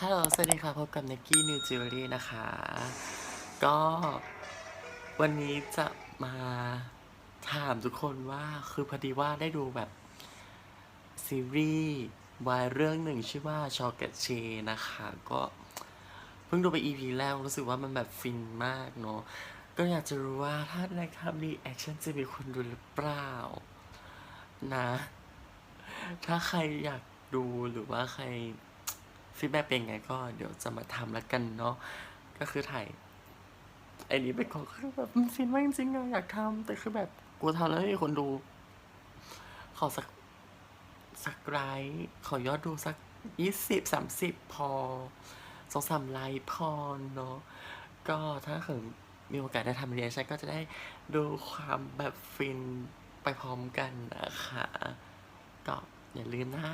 ฮัลโหล สวัสดีค่ะ พบกับ n น k กี้นิวจิวเวลรี่นะคะ ก็วันนี้จะมาถามทุกคนว่าคือพอดีว่าได้ดูแบบ ซีรีส์วายเรื่องหนึ่งชื่อว่าชอเกตเชนะคะ ก็เพิ่งดูไป EP แรกรู้สึกว่ามันแบบฟินมากเนาะ ก็อยากจะรู้ว่าถ้าในทำรีแอคชั่นจะมีคนดูหรือเปล่า นะ ถ้าใครอยากดูหรือว่าใคร ฟีดแบ็กเป็นไงก็เดี๋ยวจะมาทำแล้วกันเนาะก็คือถ่ายไอ้นี้เป็นของคือแบบฟินมากจริงๆอะอยากทำแต่คือแบบกลัวทำแล้วไม่มีคนดู ขอสักสักไลค์ขอยอดดูสักยี่สิบสามสิบพอสองสามไลค์พอเนาะก็ถ้าเกิดมีโอกาสได้ทำเรียนชันก็จะได้ดูความแบบฟินไปพร้อมกันนะคะก็อย่าลืมนะ